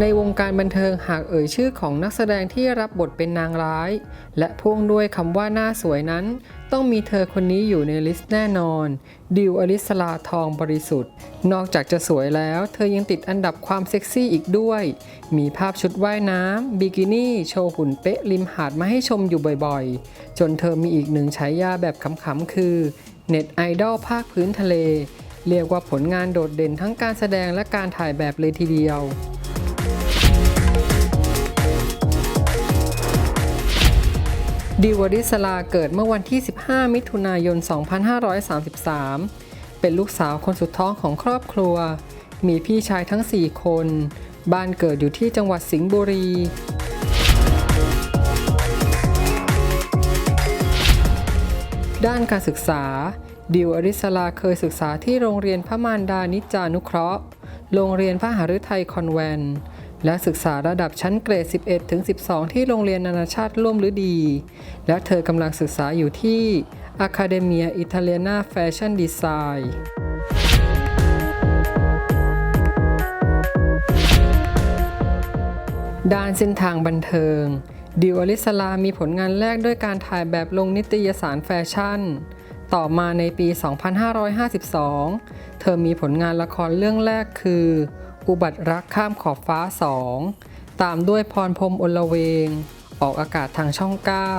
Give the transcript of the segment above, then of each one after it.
ในวงการบันเทิงหากเอ่ยชื่อของนักแสดงที่รับบทเป็นนางร้าย และพ่วงด้วยคำว่าหน้าสวยนั้น ต้องมีเธอคนนี้อยู่ในลิสต์แน่นอน ดิวอลิสลาทองบริสุทธิ์ นอกจากจะสวยแล้ว เธอยังติดอันดับความเซ็กซี่อีกด้วย มีภาพชุดว่ายน้ำบิกินี่ โชว์หุ่นเป๊ะริมหาดมาให้ชมอยู่บ่อยๆ จนเธอมีอีกหนึ่งฉายาแบบขำๆคือเน็ตไอดอลภาคพื้นทะเล เรียกว่าผลงานโดดเด่นทั้งการแสดงและการถ่ายแบบเลยทีเดียว ดิวอริสลาเกิดเมื่อวันที่ 15 มิถุนายน 2533 เป็นลูกสาวคนสุดท้องของครอบครัว มีพี่ชายทั้ง 4 คน บ้านเกิดอยู่ที่จังหวัดสิงห์บุรี ด้านการศึกษา ดิวอริสลาเคยศึกษาที่โรงเรียนพระมารดานิจานุเคราะห์ โรงเรียนพระหฤทัยคอนแวนต์ และศึกษาระดับชั้นเกรด 11 ถึง 12 ที่โรงเรียนนานาชาติร่วมฤดี และเธอกำลังศึกษาอยู่ที่ Accademia Italiana Fashion Design ด้านเส้นทางบันเทิง ดิวอลิสลามีผลงานแรกด้วยการถ่ายแบบลงนิตยสารแฟชั่น ต่อมาในปี 2552 เธอมีผลงานละครเรื่องแรกคือ อุบัติรักข้ามขอบฟ้า 2 ตามด้วยพรพรมอลเวง ออกอากาศทางช่อง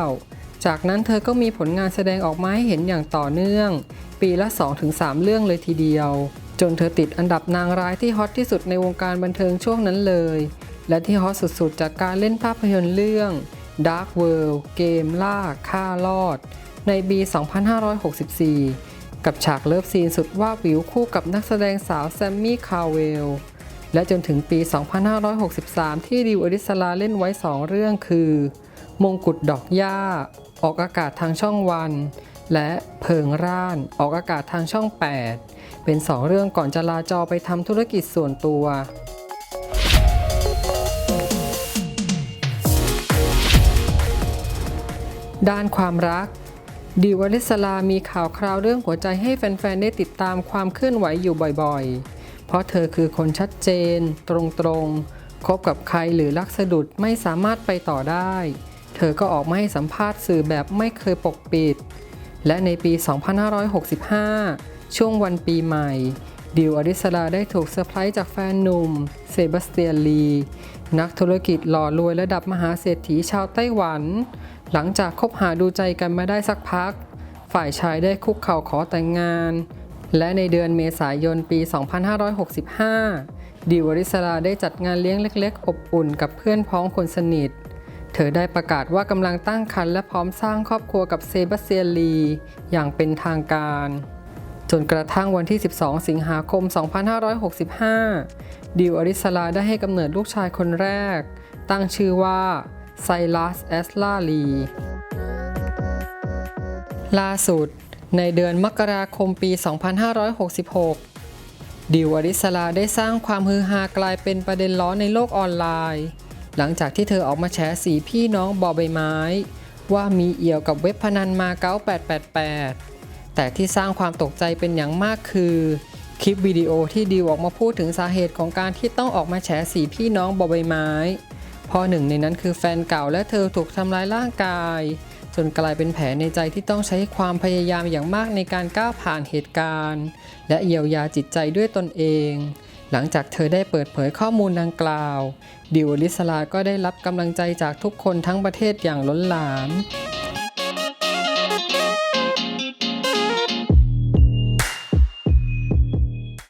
9 จากนั้นเธอก็มีผลงานแสดงออกมาให้เห็นอย่างต่อเนื่อง ปีละ 2-3 เรื่องเลยทีเดียว จนเธอติดอันดับนางร้ายที่ฮอตที่สุดในวงการบันเทิงช่วงนั้นเลย และที่ฮอตสุดๆ จากการเล่นภาพยนตร์เรื่อง Dark World เกมล่าฆ่ารอด ในปี 2564 กับฉากเลิฟซีนสุดว่าวิวคู่กับนักแสดงสาวแซมมี่คาร์เวล และจนถึงปี 2563 ที่ดิวอริสลาเล่นไว้ 2 เรื่องคือ มงกุฎดอกหญ้า ออกอากาศทางช่องวัน และเพิงร่าน ออกอากาศทางช่อง 8 เป็น 2 เรื่องก่อนจะลาจอไปทำธุรกิจส่วนตัวด้านความรัก ดิวอลิสลามีข่าวคราวเรื่องหัวใจให้แฟน ๆ ได้ติดตามความเคลื่อนไหวอยู่บ่อยๆ เพราะเธอคือคนชัดเจน ตรงๆ คบกับใครหรือรักสะดุดไม่สามารถไปต่อได้ เธอก็ออกมาให้สัมภาษณ์สื่อแบบไม่เคยปกปิด และในปี 2565 ช่วงวันปีใหม่ ดิวอริสลาได้ถูกเซอร์ไพรส์จากแฟนหนุ่ม เซบาสเตียนลี นักธุรกิจหล่อรวยระดับมหาเศรษฐีชาวไต้หวัน หลังจากคบหาดูใจกันมาได้สักพัก ฝ่ายชายได้คุกเข่าขอแต่งงาน และในเดือนเมษายนปี 2565 ดิวอริสลาได้จัดงานเลี้ยงเล็กๆ อบอุ่นกับเพื่อนพ้องคนสนิท เธอได้ประกาศว่ากำลังตั้งครรภ์และพร้อมสร้างครอบครัวกับเซบาสเตียนลี อย่างเป็นทางการ จนกระทั่งวันที่ 12 สิงหาคม 2565 ดิวอริสลาได้ให้กำเนิดลูกชายคนแรก ตั้งชื่อว่าไซลัสแอสลาลีล่าสุด ในเดือนมกราคมปี 2566 ดิวอริสลาได้สร้างความฮือฮากลายเป็นประเด็นร้อนในโลกออนไลน์ หลังจากที่เธอออกมาแฉสีพี่น้องบอใบไม้ ว่ามีเอี่ยวกับเว็บพนันมาเก๊า888 แต่ที่สร้างความตกใจเป็นอย่างมากคือ คลิปวิดีโอที่ดิวออกมาพูดถึงสาเหตุของการที่ต้องออกมาแฉสีพี่น้องบอใบไม้เพราะหนึ่งในนั้นคือแฟนเก่าและเธอถูกทำร้ายร่างกาย จนกลายเป็นแผลในใจที่ต้องใช้ความพยายามอย่างมากในการก้าวผ่านเหตุการณ์ และเยียวยาจิตใจด้วยตนเอง หลังจากเธอได้เปิดเผยข้อมูลดังกล่าว ดิวอลิสลาก็ได้รับกำลังใจจากทุกคนทั้งประเทศอย่างล้นหลาม